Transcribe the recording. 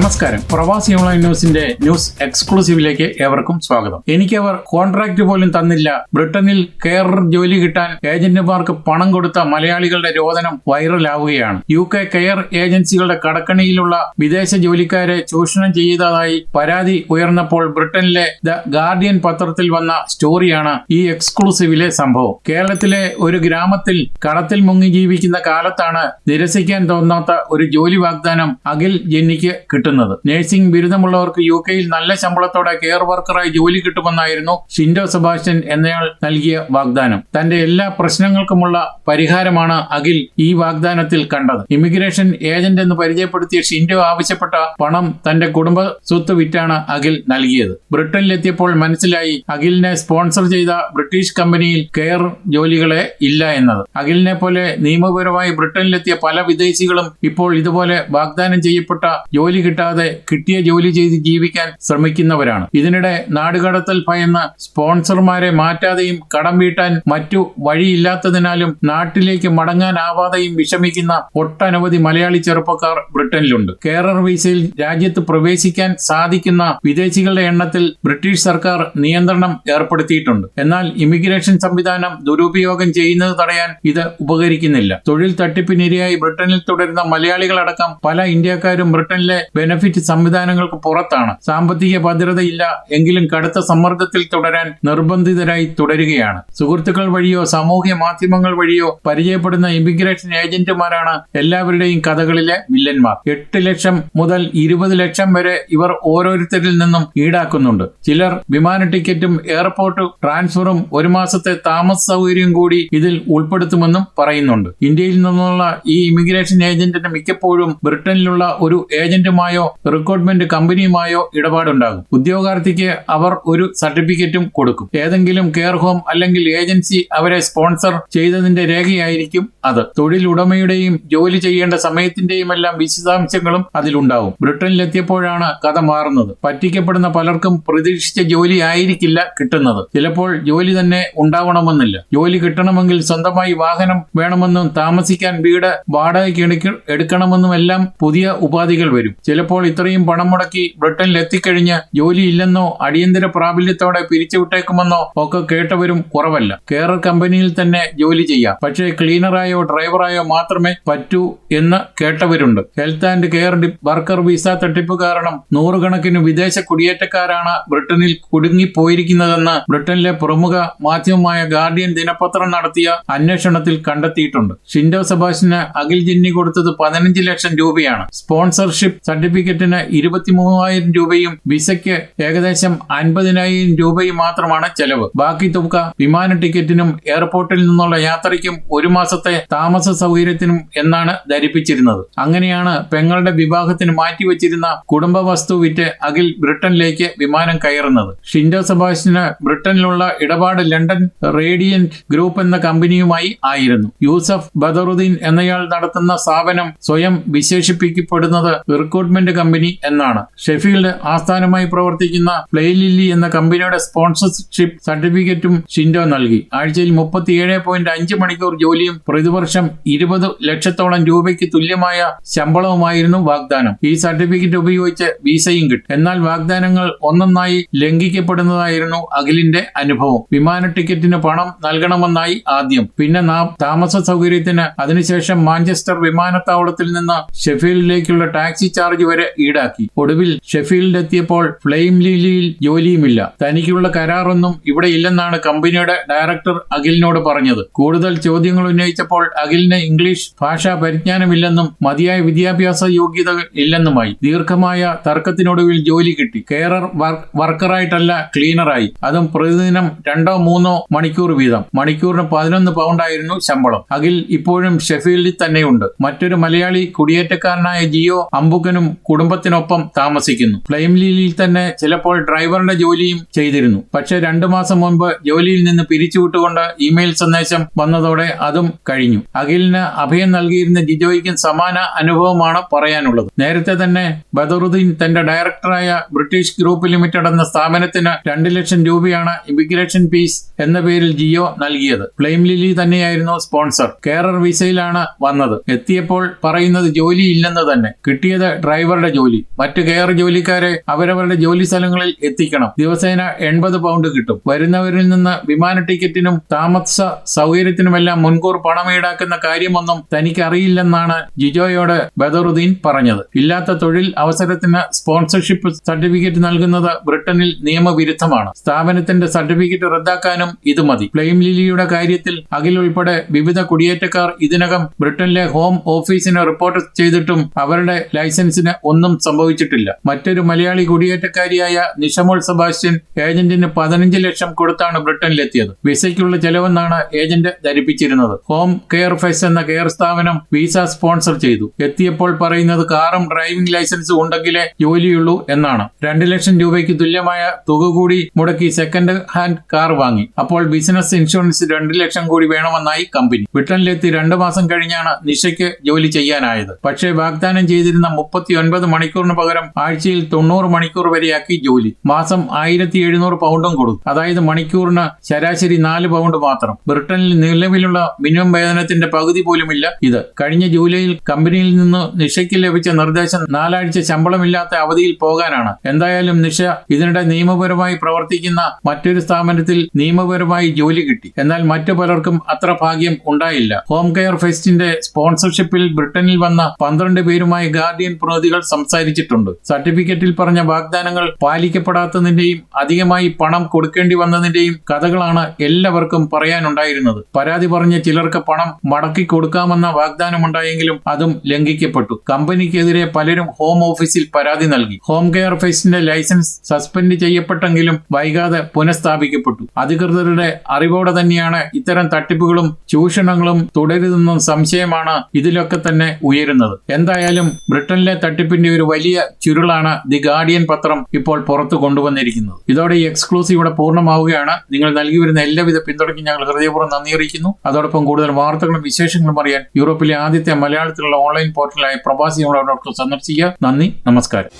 നമസ്കാരം. പ്രവാസി ഓൺലൈൻ ന്യൂസിന്റെ ന്യൂസ് എക്സ്ക്ലൂസീവിലേക്ക് ഏവർക്കും സ്വാഗതം. എനിക്ക് അവർ കോൺട്രാക്ട് പോലും തന്നില്ല. ബ്രിട്ടനിൽ കെയർ ജോലി കിട്ടാൻ ഏജന്റുമാർക്ക് പണം കൊടുത്ത മലയാളികളുടെ രോദനം വൈറലാവുകയാണ്. യു കെ കെയർ ഏജൻസികളുടെ കടക്കണിയിലുള്ള വിദേശ ജോലിക്കാരെ ചൂഷണം ചെയ്തതായി പരാതി ഉയർന്നപ്പോൾ ബ്രിട്ടനിലെ ദ ഗാർഡിയൻ പത്രത്തിൽ വന്ന സ്റ്റോറിയാണ് ഈ എക്സ്ക്ലൂസീവിലെ സംഭവം. കേരളത്തിലെ ഒരു ഗ്രാമത്തിൽ കടത്തിൽ മുങ്ങി ജീവിക്കുന്ന കാലത്താണ് നിരസിക്കാൻ തോന്നാത്ത ഒരു ജോലി വാഗ്ദാനം അഖിൽ ജെന്നിക്ക് കിട്ടുന്നത്. നഴ്സിംഗ് ബിരുദമുള്ളവർക്ക് യു കെയിൽ നല്ല ശമ്പളത്തോടെ കെയർ വർക്കറായി ജോലി കിട്ടുമെന്നായിരുന്നു ഷിൻഡോ സെബാസ്റ്റ്യൻ എന്നയാൾ നൽകിയ വാഗ്ദാനം. തന്റെ എല്ലാ പ്രശ്നങ്ങൾക്കുമുള്ള പരിഹാരമാണ് അഖിൽ ഈ വാഗ്ദാനത്തിൽ കണ്ടത്. ഇമിഗ്രേഷൻ ഏജന്റ് എന്ന് പരിചയപ്പെടുത്തിയ ഷിൻഡോ ആവശ്യപ്പെട്ട പണം തന്റെ കുടുംബ സ്വത്ത് വിറ്റാണ് അഖിൽ നൽകിയത്. ബ്രിട്ടനിലെത്തിയപ്പോൾ മനസ്സിലായി അഖിലിനെ സ്പോൺസർ ചെയ്ത ബ്രിട്ടീഷ് കമ്പനിയിൽ കെയർ ജോലികളെ ഇല്ല എന്നത്. അഖിലിനെ പോലെ നിയമപരമായി ബ്രിട്ടനിലെത്തിയ പല വിദേശികളും ഇപ്പോൾ ഇതുപോലെ വാഗ്ദാനം ചെയ്യപ്പെട്ട ജോലി കിട്ടാതെ കിട്ടിയ ജോലി ചെയ്ത് ജീവിക്കാൻ ശ്രമിക്കുന്നവരാണ്. ഇതിനിടെ നാടുകടത്തൽ ഭയന്ന് സ്പോൺസർമാരെ മാറ്റാതെയും കടം വീട്ടാൻ മറ്റു വഴിയില്ലാത്തതിനാലും നാട്ടിലേക്ക് മടങ്ങാനാവാതെയും വിഷമിക്കുന്ന ഒട്ടനവധി മലയാളി ചെറുപ്പക്കാർ ബ്രിട്ടനിലുണ്ട്. കേരർ വിസയിൽ രാജ്യത്ത് പ്രവേശിക്കാൻ സാധിക്കുന്ന വിദേശികളുടെ എണ്ണത്തിൽ ബ്രിട്ടീഷ് സർക്കാർ നിയന്ത്രണം ഏർപ്പെടുത്തിയിട്ടുണ്ട്. എന്നാൽ ഇമിഗ്രേഷൻ സംവിധാനം ദുരുപയോഗം ചെയ്യുന്നത് തടയാൻ ഇത് ഉപകരിക്കുന്നില്ല. തൊഴിൽ തട്ടിപ്പിനിരയായി ബ്രിട്ടനിൽ തുടരുന്ന മലയാളികളടക്കം പല ഇന്ത്യക്കാരും ബ്രിട്ടനിലെ ബെനഫിറ്റ് സംവിധാനങ്ങൾക്ക് പുറത്താണ്. സാമ്പത്തിക ഭദ്രതയില്ല എങ്കിലും കടുത്ത സമ്മർദ്ദത്തിൽ തുടരാൻ നിർബന്ധിതരായി തുടരുകയാണ്. സുഹൃത്തുക്കൾ വഴിയോ സാമൂഹ്യ മാധ്യമങ്ങൾ വഴിയോ പരിചയപ്പെടുന്ന ഇമിഗ്രേഷൻ ഏജന്റുമാരാണ് എല്ലാവരുടെയും കഥകളിലെ വില്ലന്മാർ. എട്ട് ലക്ഷം മുതൽ ഇരുപത് ലക്ഷം വരെ ഇവർ ഓരോരുത്തരിൽ നിന്നും ഈടാക്കുന്നുണ്ട്. ചിലർ വിമാന ടിക്കറ്റും എയർപോർട്ട് ട്രാൻസ്ഫറും ഒരു മാസത്തെ താമസ സൗകര്യം കൂടി ഇതിൽ ഉൾപ്പെടുത്തുമെന്നും പറയുന്നുണ്ട്. ഇന്ത്യയിൽ നിന്നുള്ള ഈ ഇമിഗ്രേഷൻ ഏജന്റിന് മിക്കപ്പോഴും ബ്രിട്ടനിലുള്ള ഒരു ഏജന്റുമായോ റിക്രൂട്ട്മെന്റ് കമ്പനിയുമായോ ഇടപാടുണ്ടാകും. ഉദ്യോഗാർത്ഥിക്ക് അവർ ഒരു സർട്ടിഫിക്കറ്റും കൊടുക്കും. ഏതെങ്കിലും കെയർ ഹോം അല്ലെങ്കിൽ ഏജൻസി അവരെ സ്പോൺസർ ചെയ്തതിന്റെ രേഖയായിരിക്കും അത്. തൊഴിലുടമയുടെയും ജോലി ചെയ്യേണ്ട സമയത്തിന്റെയും എല്ലാം വിശദാംശങ്ങളും അതിലുണ്ടാവും ബ്രിട്ടനിലെത്തിയപ്പോഴാണ് കഥ മാറുന്നത്. പറ്റിക്കപ്പെടുന്ന പലർക്കും പ്രതീക്ഷിച്ച ജോലി ആയിരിക്കില്ല കിട്ടുന്നത്. ചിലപ്പോൾ ജോലി തന്നെ ഉണ്ടാവണമെന്നില്ല. ജോലി കിട്ടണമെങ്കിൽ സ്വന്തമായി വാഹനം വേണമെന്നും താമസിക്കാൻ വീട് വാടകയ്ക്ക് എടുക്കണമെന്നും എല്ലാം പുതിയ ഉപാധികൾ വരും. ചിലപ്പോൾ ഇത്രയും പണം മുടക്കി ബ്രിട്ടനിൽ എത്തിക്കഴിഞ്ഞ് ജോലിയില്ലെന്നോ അടിയന്തര പ്രാബല്യത്തോടെ പിരിച്ചുവിട്ടേക്കുമെന്നോ ഒക്കെ കേട്ടവരും കുറവല്ല. കെയർ കമ്പനിയിൽ തന്നെ ജോലി ചെയ്യാം. പക്ഷേ ക്ലീനറായോ ഡ്രൈവറായോ മാത്രമേ പറ്റൂ എന്ന് കേട്ടവരുണ്ട്. Health and care worker visa തട്ടിപ്പ് കാരണം നൂറുകണക്കിന് വിദേശ കുടിയേറ്റക്കാരാണ് ബ്രിട്ടനിൽ കുടുങ്ങിപ്പോയിരിക്കുന്നതെന്ന് ബ്രിട്ടനിലെ പ്രമുഖ മാധ്യമമായ ഗാർഡിയൻ ദിനപത്രം നടത്തിയ അന്വേഷണത്തിൽ കണ്ടെത്തിയിട്ടുണ്ട്. ഷിൻഡോ സബാഷിന് അഖിൽ ജിന്നി കൊടുത്തത് പതിനഞ്ച് ലക്ഷം രൂപയാണ്. സ്പോൺസർഷിപ്പ് സർട്ടിഫിക്കറ്റിന് ഇരുപത്തിമൂവായിരം രൂപയും വിസയ്ക്ക് ഏകദേശം അൻപതിനായിരം രൂപയും മാത്രമാണ് ചെലവ്. ബാക്കി തുക വിമാന ടിക്കറ്റിനും എയർപോർട്ടിൽ നിന്നുള്ള യാത്രയ്ക്കും ഒരു മാസത്തെ താമസ സൗകര്യത്തിനും എന്നാണ് ധരിപ്പിച്ചിരുന്നത്. അങ്ങനെയാണ് പെങ്ങളുടെ വിവാഹത്തിന് മാറ്റിവെച്ചിരുന്ന കുടുംബ വസ്തു വിറ്റ് അഖിൽ ബ്രിട്ടനിലേക്ക് വിമാനം കയറുന്നത്. ഷിൻഡോ സെബാസ്റ്റിന് ബ്രിട്ടനിലുള്ള ഇടപാട് ലണ്ടൻ റേഡിയന്റ് ഗ്രൂപ്പ് എന്ന കമ്പനിയുമായി ആയിരുന്നു. യൂസഫ് ബദറുദ്ദീൻ എന്നയാൾ നടത്തുന്ന സ്ഥാപനം സ്വയം വിശേഷിപ്പിക്കപ്പെടുന്നത് റിക്രൂട്ട്മെന്റ് കമ്പനി എന്നാണ്. ഷെഫീൽഡ് ആസ്ഥാനമായി പ്രവർത്തിക്കുന്ന പ്ലേ ലില്ലി എന്ന കമ്പനിയുടെ സ്പോൺസർഷിപ്പ് സർട്ടിഫിക്കറ്റും ഷിൻഡോ നൽകി. ആഴ്ചയിൽ മുപ്പത്തിയേഴ് പോയിന്റ് അഞ്ച് മണിക്കൂർ ജോലിയും പ്രതിവർഷം ഇരുപത് ലക്ഷത്തോളം രൂപയ്ക്ക് തുല്യമായ ശമ്പളവുമായിരുന്നു വാഗ്ദാനം. ഈ സർട്ടിഫിക്കറ്റ് ഉപയോഗിച്ച് വിസയും കിട്ടും. എന്നാൽ വാഗ്ദാനങ്ങൾ ഒന്നൊന്നായി ലംഘിക്കപ്പെടുന്നതായിരുന്നു അഖിലിന്റെ അനുഭവം. വിമാന ടിക്കറ്റിന് പണം നൽകണമെന്നായി ആദ്യം. പിന്നെ താമസ സൗകര്യത്തിന് അതിനുശേഷം മാഞ്ചസ്റ്റർ വിമാനത്താവളത്തിൽ നിന്ന് ഷെഫീൽഡിലേക്കുള്ള ടാക്സി ചാർജ് വരെ ഈടാക്കി. ഒടുവിൽ ഷെഫീൽഡ് എത്തിയപ്പോൾ ഫ്ലെയിം ലീലിയിൽ ജോലിയുമില്ല. തനിക്കുള്ള കരാറൊന്നും ഇവിടെ ഇല്ലെന്നാണ് കമ്പനിയുടെ ഡയറക്ടർ അഖിലിനോട് പറഞ്ഞത്. കൂടുതൽ ചോദ്യങ്ങൾ ഉന്നയിച്ചപ്പോൾ അഖിലിന് ഇംഗ്ലീഷ് ഭാഷാ പരിജ്ഞാനമില്ലെന്നും മതിയായ വിദ്യാഭ്യാസ യോഗ്യത ഇല്ലെന്നുമായി. ദീർഘമായ തർക്കത്തിനൊടുവിൽ ജോലി കിട്ടി. കെയറർ വർ- വർക്കറായിട്ടല്ല ക്ലീനറായി. അതും പ്രതിദിനം രണ്ടോ മൂന്നോ മണിക്കൂർ വീതം. മണിക്കൂറിന് പതിനൊന്ന് പൗണ്ടായിരുന്നു ശമ്പളം. അഖിൽ ഇപ്പോഴും ഷെഫീൽഡിൽ തന്നെയുണ്ട്. മറ്റൊരു മലയാളി കുടിയേറ്റക്കാരനായ ജിയോ അമ്പുക്കനും കുടുംബത്തിനൊപ്പം താമസിക്കുന്നു. ഫ്ലെയിം ലീലിൽ തന്നെ ചിലപ്പോൾ ഡ്രൈവറുടെ ജോലിയും ചെയ്തിരുന്നു. പക്ഷെ രണ്ടു മാസം മുൻപ് ജോലിയിൽ നിന്ന് പിരിച്ചുവിട്ടുകൊണ്ട് ഇമെയിൽ സന്ദേശം വന്നതോടെ അതും കഴിഞ്ഞു. അഖിലിന് അഭയം നൽകിയിരുന്ന ജിജോയ്ക്കും സമാന അനുഭവമാണ് പറയാനുള്ളത്. നേരത്തെ തന്നെ ബദറുദ്ദീൻ തന്റെ ഡയറക്ടറായ ബ്രിട്ടീഷ് ഗ്രൂപ്പ് ലിമിറ്റഡ് എന്ന സ്ഥാപനത്തിന് രണ്ട് ലക്ഷം രൂപയാണ് ഇമിഗ്രേഷൻ ഫീസ് എന്ന പേരിൽ ജിയോ നൽകിയത്. ഫ്ലെയിം ലിലി തന്നെയായിരുന്നു സ്പോൺസർ കെയറർ വിസയിലാണ് വന്നത്. എത്തിയപ്പോൾ പറയുന്നത് ജോലിയില്ലെന്ന് തന്നെ. കിട്ടിയത് ഡ്രൈവർ ഇവരുടെ ജോലി. മറ്റു കെയർ ജോലിക്കാരെ അവരവരുടെ ജോലി സ്ഥലങ്ങളിൽ എത്തിക്കണം. ദിവസേന എൺപത് പൗണ്ട് കിട്ടും. വരുന്നവരിൽ നിന്ന് വിമാന ടിക്കറ്റിനും താമസ സൗകര്യത്തിനുമെല്ലാം മുൻകൂർ പണം ഈടാക്കുന്ന കാര്യമൊന്നും തനിക്കറിയില്ലെന്നാണ് ജിജോയോട് ബദറുദ്ദീൻ പറഞ്ഞത്. ഇല്ലാത്ത തൊഴിൽ അവസരത്തിന് സ്പോൺസർഷിപ്പ് സർട്ടിഫിക്കറ്റ് നൽകുന്നത് ബ്രിട്ടനിൽ നിയമവിരുദ്ധമാണ്. സ്ഥാപനത്തിന്റെ സർട്ടിഫിക്കറ്റ് റദ്ദാക്കാനും ഇത് മതി. പ്ലെയിം ലിലിയുടെ കാര്യത്തിൽ അഖിൽ ഉൾപ്പെടെ വിവിധ കുടിയേറ്റക്കാർ ഇതിനകം ബ്രിട്ടനിലെ ഹോം ഓഫീസിന് റിപ്പോർട്ട് ചെയ്തിട്ടും അവരുടെ ലൈസൻസിന് ഒന്നും സംഭവിച്ചിട്ടില്ല. മറ്റൊരു മലയാളി കുടിയേറ്റക്കാരിയായ നിഷമോൾ സെബാസ്റ്റ്യൻ ഏജന്റിന് പതിനഞ്ച് ലക്ഷം കൊടുത്താണ് ബ്രിട്ടനിലെത്തിയത്. വിസയ്ക്കുള്ള ചെലവെന്നാണ് ഏജന്റ് ധരിപ്പിച്ചിരുന്നത്. ഹോം കെയർ ഫെസ് എന്ന കെയർ സ്ഥാപനം വിസ സ്പോൺസർ ചെയ്തു. എത്തിയപ്പോൾ പറയുന്നത് കാറും ഡ്രൈവിംഗ് ലൈസൻസും ഉണ്ടെങ്കിലേ ജോലിയുള്ളൂ എന്നാണ്. രണ്ട് ലക്ഷം രൂപയ്ക്ക് തുല്യമായ തുക കൂടി മുടക്കി സെക്കൻഡ് ഹാൻഡ് കാർ വാങ്ങി. അപ്പോൾ ബിസിനസ് ഇൻഷുറൻസ് രണ്ട് ലക്ഷം കൂടി വേണമെന്നായി കമ്പനി. ബ്രിട്ടനിലെത്തി രണ്ടു മാസം കഴിഞ്ഞാണ് നിഷയ്ക്ക് ജോലി ചെയ്യാനായത്. പക്ഷേ വാഗ്ദാനം ചെയ്തിരുന്ന മുപ്പത്തി ഒൻപത് മണിക്കൂറിന് പകരം ആഴ്ചയിൽ തൊണ്ണൂറ് മണിക്കൂർ വരെയാക്കി ജോലി. മാസം ആയിരത്തി എഴുന്നൂറ് പൗണ്ടും കൊടുത്തു. അതായത് മണിക്കൂറിന് ശരാശരി നാല് പൗണ്ട് മാത്രം. ബ്രിട്ടനിൽ നിലവിലുള്ള മിനിമം വേതനത്തിന്റെ പകുതി പോലുമില്ല ഇത്. കഴിഞ്ഞ ജൂലൈയിൽ കമ്പനിയിൽ നിന്ന് നിഷയ്ക്ക് ലഭിച്ച നിർദ്ദേശം നാലാഴ്ച ശമ്പളമില്ലാത്ത അവധിയിൽ പോകാനാണ്. എന്തായാലും നിഷ ഇതിനിടെ നിയമപരമായി പ്രവർത്തിക്കുന്ന മറ്റൊരു സ്ഥാപനത്തിൽ നിയമപരമായി ജോലി കിട്ടി. എന്നാൽ മറ്റു പലർക്കും അത്ര ഭാഗ്യം ഉണ്ടായില്ല. ഹോം കെയർ ഫെസ്റ്റിന്റെ സ്പോൺസർഷിപ്പിൽ ബ്രിട്ടനിൽ വന്ന പന്ത്രണ്ട് പേരുമായി ഗാർഡിയൻ പ്രതിനിധികൾ സംസാരിച്ചിട്ടുണ്ട്. സർട്ടിഫിക്കറ്റിൽ പറഞ്ഞ വാഗ്ദാനങ്ങൾ പാലിക്കപ്പെടാത്തതിന്റെയും അധികമായി പണം കൊടുക്കേണ്ടി വന്നതിന്റെയും കഥകളാണ് എല്ലാവർക്കും പറയാനുണ്ടായിരുന്നത്. പരാതി പറഞ്ഞ ചിലർക്ക് പണം മടക്കി കൊടുക്കാമെന്ന വാഗ്ദാനമുണ്ടായെങ്കിലും അതും ലംഘിക്കപ്പെട്ടു. കമ്പനിക്കെതിരെ പലരും ഹോം ഓഫീസിൽ പരാതി നൽകി. ഹോം കെയർ ഫെസ്റ്റിന്റെ ലൈസൻസ് സസ്പെൻഡ് ചെയ്യപ്പെട്ടെങ്കിലും വൈകാതെ പുനഃസ്ഥാപിക്കപ്പെട്ടു. അധികൃതരുടെ അറിവോടെ തന്നെയാണ് ഇത്തരം തട്ടിപ്പുകളും ചൂഷണങ്ങളും തുടരുതെന്നും സംശയമാണ് ഇതിലൊക്കെ തന്നെ ഉയരുന്നത്. എന്തായാലും ബ്രിട്ടനിലെ തട്ടിപ്പിന്റെ ഒരു വലിയ ചുരുളാണ് ദി ഗാർഡിയൻ പത്രം ഇപ്പോൾ പുറത്തു കൊണ്ടുവന്നിരിക്കുന്നത്. ഇതോടെ ഈ എക്സ്ക്ലൂസീവ് ഇവിടെ പൂർണമാവുകയാണ്. നിങ്ങൾ നൽകി വരുന്ന എല്ലാവിധ പിന്തുണയ്ക്കും ഞങ്ങൾ ഹൃദയപൂർവം നന്ദി അറിയിക്കുന്നു. അതോടൊപ്പം കൂടുതൽ വാർത്തകളും വിശേഷങ്ങളും അറിയാൻ യൂറോപ്പിലെ ആദ്യത്തെ മലയാളത്തിലുള്ള ഓൺലൈൻ പോർട്ടലായ പ്രവാസി സന്ദർശിക്കുക. നന്ദി നമസ്കാരം.